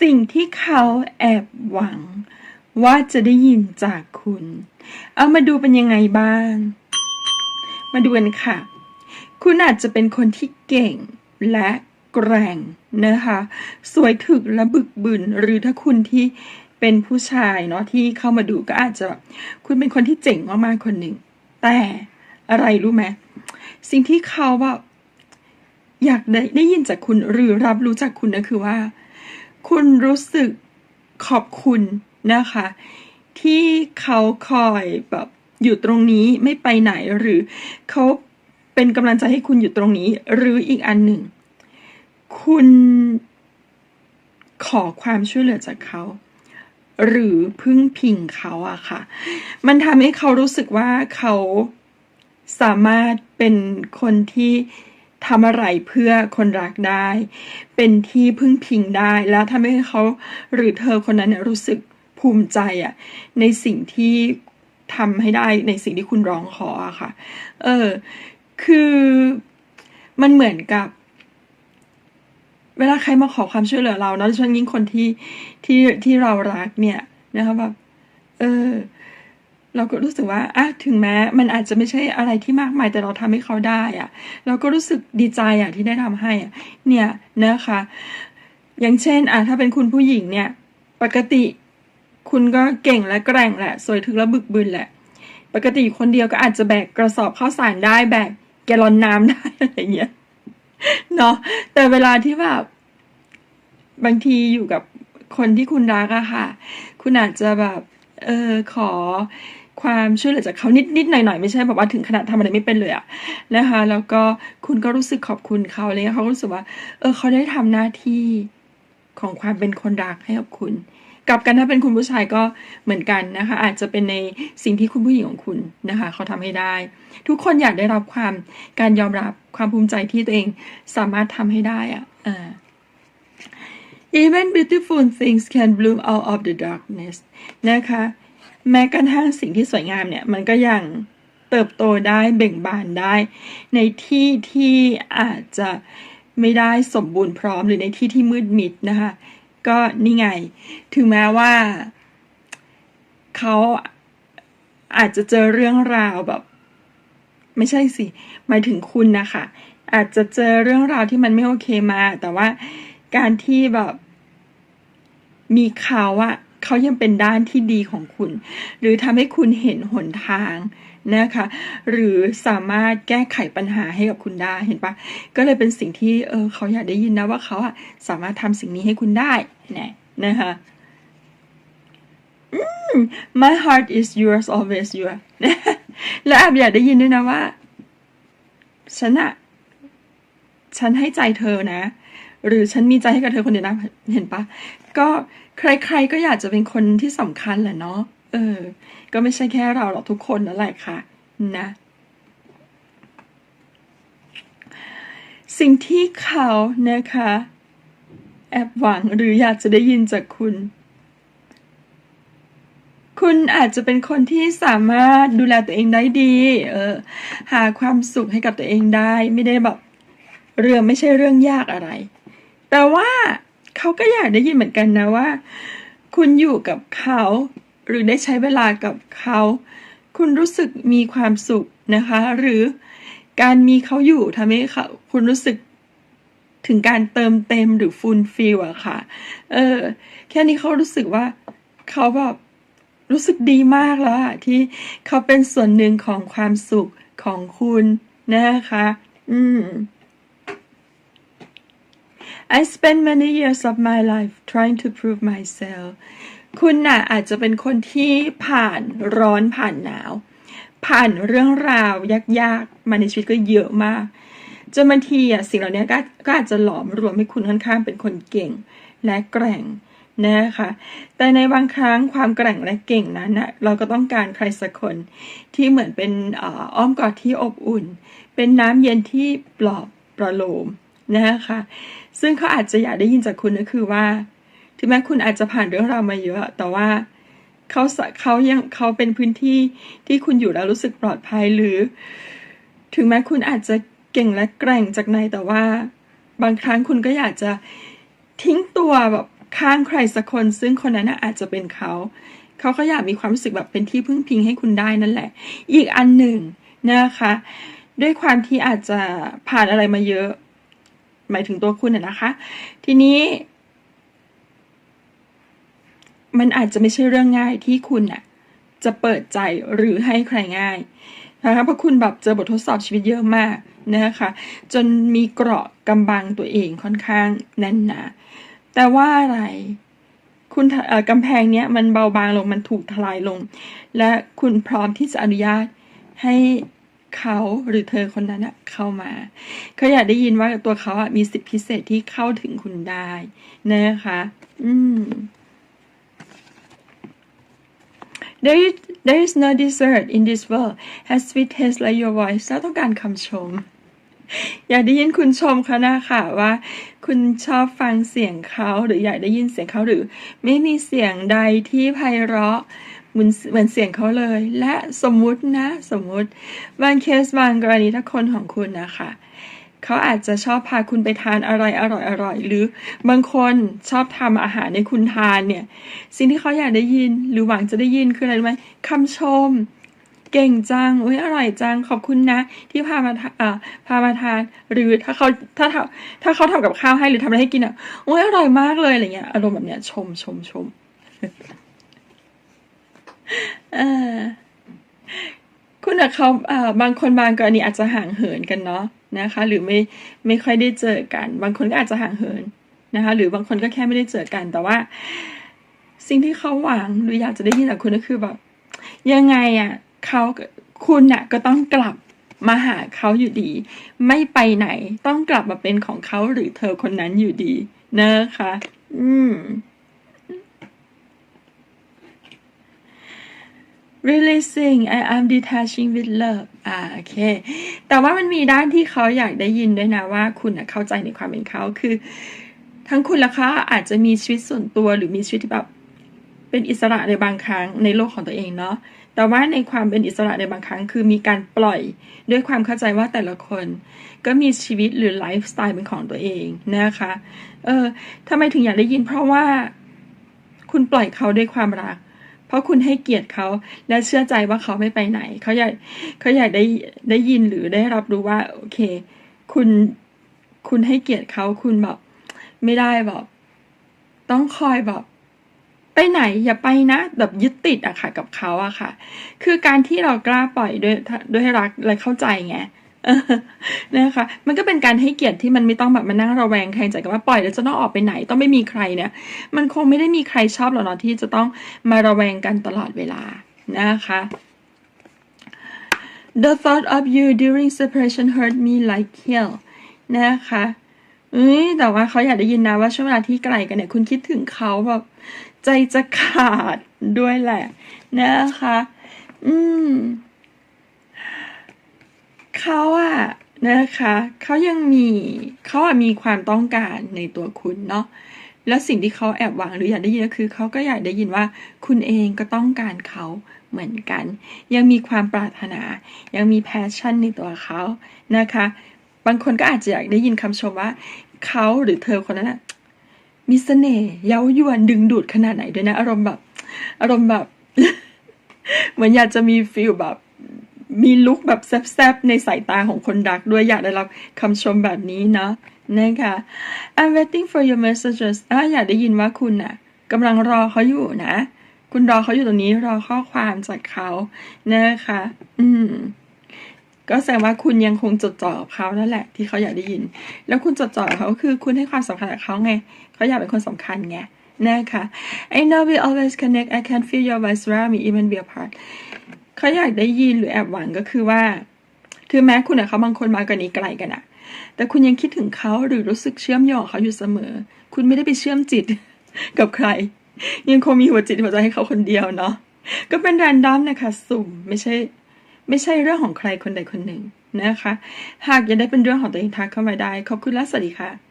สิ่งที่เขาแอบหวัง ว่าจะได้ยินจากคุณ เอามาดูเป็นยังไงบ้าง มาดูกันค่ะ คุณอาจจะเป็นคนที่เก่งและแกร่งนะคะ สวยถึกและบึกบึน หรือถ้าคุณที่เป็นผู้ชายเนาะที่เข้ามาดูก็อาจจะแบบคุณเป็นคนที่เจ๋งมากๆคนหนึ่ง แต่อะไรรู้ไหมสิ่งที่เขาแบบอยากได้ได้ยินจากคุณหรือรับรู้จากคุณนะคือว่า คุณรู้สึกขอบคุณนะคะ ที่เขาคอยแบบอยู่ตรงนี้ไม่ไปไหนหรือเขาเป็นกำลังใจให้คุณอยู่ตรงนี้ หรืออีกอันหนึ่ง คุณขอความช่วยเหลือจากเขา หรือพึ่งพิงเขาอะค่ะ มันทำให้เขารู้สึกว่าเขาสามารถเป็นคนที่ ทำอะไรเพื่อคนรักได้ เป็นที่พึ่งพิงได้แล้วทำให้เขาหรือเธอคนนั้นเนี่ยรู้สึกภูมิใจอะในสิ่งที่ทำให้ได้ในสิ่งที่คุณร้องขออะค่ะ เออ คือมันเหมือนกับ เวลาใครมาขอความช่วยเหลือเราเนาะโดยเฉพาะยิ่งคนที่ที่ที่เรารักเนี่ยนะคะแบบเออ เราก็รู้สึกว่าอะถึงแม้มันอาจจะไม่ใช่อะไรที่มากมายแต่เราทำให้เขาได้อะเราก็รู้สึกดีใจอะที่ได้ทำให้อะเนี่ยนะคะ อย่างเช่นอะถ้าเป็นคุณผู้หญิงเนี่ย ปกติคุณก็เก่งและแกร่งแหละ สวยถึงและบึกบึนแหละ ปกติคนเดียวก็อาจจะแบกกระสอบข้าวสารได้แบกแกลลอนน้ำได้อะไรเงี้ยเนาะแต่เวลาที่แบบบางทีอยู่กับคนที่คุณรักอะค่ะ คุณอาจจะแบบ เออขอความช่วยเหลือจากเขานิดนิดหน่อยหน่อยไม่ใช่แบบว่าถึงขนาดทำอะไรไม่เป็นเลยอะนะคะแล้วก็คุณก็รู้สึกขอบคุณเขาเลยเขารู้สึกว่า เออเขาได้ทำหน้าที่ของความเป็นคนรักให้กับคุณกลับกันถ้าเป็นคุณผู้ชายก็เหมือนกันนะคะ อาจจะเป็นในสิ่งที่คุณผู้หญิงของคุณนะคะ เขาทำให้ได้ ทุกคนอยากได้รับความการยอมรับความภูมิใจที่ตัวเองสามารถทำให้ได้อะอ่า Even beautiful things can bloom out of the darkness นะคะ แม้กระทั่งสิ่งที่สวยงามเนี่ย มันก็ยังเติบโตได้เบ่งบานได้ ในที่ที่อาจจะไม่ได้สมบูรณ์พร้อมหรือในที่ที่มืดมิดนะคะ ก็นี่ไง ถึงแม้ว่าเขาอาจจะเจอเรื่องราวแบบ ไม่ใช่สิหมายถึงคุณนะคะ อาจจะเจอเรื่องราวที่มันไม่โอเคมา แต่ว่า การที่แบบมีเขาอะเขายังเป็นด้านที่ดีของคุณ หรือทำให้คุณเห็นหนทางนะคะ หรือสามารถแก้ไขปัญหาให้กับคุณได้เห็นปะก็เลยเป็นสิ่งที่เออเขาอยากได้ยินนะว่าเขาอะสามารถทำสิ่งนี้ให้คุณได้นะนะคะ my heart is yours always yours และแอบอยากได้ยินด้วยนะว่าฉันอะฉันให้ใจเธอนะ หรือฉันมีใจให้กับเธอคนเดียวนะ เห็นปะก็ใครๆก็อยากจะเป็นคนที่สำคัญแหละเนาะเออ ก็ไม่ใช่แค่เราหรอกทุกคนนั่นแหละค่ะ นะ สิ่งที่เขานะคะ แอบหวังหรืออยากจะได้ยินจากคุณ คุณอาจจะเป็นคนที่สามารถดูแลตัวเองได้ดี เออ หาความสุขให้กับตัวเองได้ ไม่ได้แบบเรื่องไม่ใช่เรื่องยากอะไร แต่ว่าเขาก็อยากได้ยินเหมือนกันนะว่า คุณอยู่กับเขา หรือได้ใช้เวลากับเขา คุณรู้สึกมีความสุขนะคะ หรือการมีเขาอยู่ทำให้เขาคุณรู้สึกถึงการเติมเต็มหรือฟูลฟิลอะค่ะ เออ แค่นี้เขารู้สึกว่าเขาแบบรู้สึกดีมากแล้วอะที่เขาเป็นส่วนหนึ่งของความสุขของคุณนะคะ อืม I spent many years of my life trying to prove myself คุณน่ะอาจจะเป็นคนที่ผ่านร้อนผ่านหนาว ผ่านเรื่องราวยากๆ มาในชีวิตก็เยอะมากจนบางทีอะสิ่งเหล่านี้ก็ก็อาจจะหลอมรวมให้คุณค่อนข้างเป็นคนเก่งและแกร่งนะคะแต่ในบางครั้งความแกร่งและเก่งนั้นนะเราก็ต้องการใครสักคนที่เหมือนเป็นอาอ้อมกอดที่อบอุ่น เป็นน้ำเย็นที่ปลอบประโลม นะคะซึ่งเขาอาจจะอยากได้ยินจากคุณก็คือว่า ถึงแม้คุณอาจจะผ่านเรื่องราวมาเยอะ แต่ว่าเขาเขายังเขาเป็นพื้นที่ที่คุณอยู่แล้วรู้สึกปลอดภัยหรือ ถึงแม้คุณอาจจะเก่งและแกร่งจากในแต่ว่า บางครั้งคุณก็อยากจะทิ้งตัวแบบข้างใครสักคน ซึ่งคนนั้นอาจจะเป็นเขาเขาก็อยากมีความรู้สึกแบบเป็นที่พึ่งพิงให้คุณได้นั่นแหละ อีกอันหนึ่งนะคะ ด้วยความที่อาจจะผ่านอะไรมาเยอะ หมายถึงตัวคุณนะนะคะ ทีนี้ มันอาจจะไม่ใช่เรื่องง่ายที่คุณน่ะจะเปิดใจหรือให้ใครง่ายนะคะเพราะคุณแบบเจอบททดสอบชีวิตเยอะมากนะคะจนมีเกราะกำบังตัวเองค่อนข้างแน่นหนาแต่ว่าอะไรคุณกำแพงเนี้ยมันเบาบางลงมันถูกทลายลง และคุณพร้อมที่จะอนุญาตให้ เขาหรือเธอคนนั้นอะเข้ามาเขาอยากได้ยินว่าตัวเขาอะมีสิทธิพิเศษที่เข้าถึงคุณได้นะคะ อืม There is, there is no dessert in this world has sweet taste like your voice เราต้องการคำชม อยากได้ยินคุณชมเขานะค่ะว่า คุณชอบฟังเสียงเขาหรืออยากได้ยินเสียงเขาหรือ ไม่มีเสียงใดที่ไพเราะ เหมือนเหมือนเสียงเขาเลย และสมมุตินะ สมมุติบางเคสบางกรณีถ้าคนของคุณนะคะเขาอาจจะชอบพาคุณไปทานอะไรอร่อยอร่อยหรือบางคนชอบทำอาหารในคุณทานเนี่ย สิ่งที่เขาอยากได้ยินหรือหวังจะได้ยินคืออะไรรู้ไหมคำชม เก่งจังอุ้ยอร่อยจังขอบคุณนะ ที่พามาทาเอ่อพามาทาน หรือถ้าเขาถ้าถ้าถ้าเขาทำกับข้าวให้หรือทำอะไรให้กินอะอุ้ยอร่อยมากเลยอะไรเงี้ยอารมณ์แบบเนี้ยชมชมชม คุณกับเขาบางคนบางกรณีอาจจะห่างเหินกันเนาะนะคะ หรือไม่ไม่ค่อยได้เจอกัน บางคนก็อาจจะห่างเหินนะคะ หรือบางคนก็แค่ไม่ได้เจอกัน แต่ว่า สิ่งที่เขาหวังหรืออยากจะได้ยินจากคุณก็คือแบบยังไงอะเขาคุณน่ะก็ต้องกลับมาหาเขาอยู่ดี ไม่ไปไหนต้องกลับมาเป็นของเขาหรือเธอคนนั้นอยู่ดีนะคะ อืม releasing I am detaching with love อ่าโอเค แต่ว่ามันมีด้านที่เขาอยากได้ยินด้วยนะว่าคุณน่ะเข้าใจในความเป็นเขาคือ ทั้งคุณและเขาอาจจะมีชีวิตส่วนตัวหรือมีชีวิตที่แบบเป็นอิสระในบางครั้งในโลกของตัวเองเนาะ แต่ว่าในความเป็นอิสระในบางครั้ง คือมีการปล่อยด้วยความเข้าใจว่าแต่ละคน ก็มีชีวิตหรือไลฟ์สไตล์เป็นของตัวเองนะคะ เออทำไมถึงอยากได้ยินเพราะว่า คุณปล่อยเขาด้วยความรัก เพราะคุณให้เกียรติเขาและเชื่อใจว่าเขาไม่ไปไหน เขาอยากเขาอยากได้ได้ยินหรือได้รับรู้ว่าโอเค คุณคุณให้เกียรติเขาคุณแบบไม่ได้แบบต้องคอยแบบไปไหนอย่าไปนะแบบยึดติดอะค่ะกับเขาอะค่ะ คือการที่เรากล้าปล่อยด้วยด้วยรักและเข้าใจไง นะคะ มันก็เป็นการให้เกียรติที่มันไม่ต้องแบบมานั่งระแวงแข่งใจกันว่าปล่อยแล้วจะต้องออกไปไหนต้องไม่มีใครเนี่ย มันคงไม่ได้มีใครชอบหรอกเนาะที่จะต้องมาระแวงกันตลอดเวลานะคะ The thought of you during separation hurt me like hell นะคะเอ้ยแต่ว่าเขาอยากได้ยินนะว่าช่วงเวลาที่ไกลกันเนี่ย คุณคิดถึงเขาแบบใจจะขาดด้วยแหละ นะคะ อืม เขาอะนะคะเขายังมีเขาอะมีความต้องการในตัวคุณเนาะแล้วสิ่งที่เขาแอบหวังหรืออยากได้ยินก็คือเขาก็อยากได้ยินว่าคุณเองก็ต้องการเขาเหมือนกัน ยังมีความปรารถนา ยังมีแพชชั่นในตัวเขานะคะ บางคนก็อาจจะอยากได้ยินคำชมว่าเขาหรือเธอคนนั้นอะมีเสน่ห์เย้ายวนดึงดูดขนาดไหนด้วยนะ อารมณ์แบบ อารมณ์แบบ เหมือนอยากจะมีฟีลแบบ มีลุคแบบแซบๆ ในสายตาของคนรักด้วยอยากได้รับคำชมแบบนี้เนาะนะคะ I'm waiting for your messages อะอยากได้ยินว่าคุณน่ะกำลังรอเขาอยู่นะ คุณรอเขาอยู่ตรงนี้รอข้อความจากเขานะคะ อืม ก็แสดงว่าคุณยังคงจดจ่อเขานั่นแหละ ที่เขาอยากได้ยิน แล้วคุณจดจ่อเขาคือคุณให้ความสำคัญกับเขาไงเขาอยากเป็นคนสำคัญไงนะคะ I know we always connect I can feel your voice around me even we apart เขาอยากได้ยินหรือแอบหวังก็คือว่าถึงแม้คุณกับเขาบางคนมากันนี้ไกลกันอะแต่คุณยังคิดถึงเขาหรือรู้สึกเชื่อมโยงเขาอยู่เสมอ คุณไม่ได้ไปเชื่อมจิตกับใคร ยังคงมีหัวจิตหัวใจให้เขาคนเดียวเนาะก็เป็นแรนดอมนะคะ สุ่มไม่ใช่ ไม่ใช่เรื่องของใครคนใดคนหนึ่งนะคะ หากอยากได้เป็นเรื่องของตัวเองทักเข้ามาได้ ขอบคุณและสวัสดีค่ะ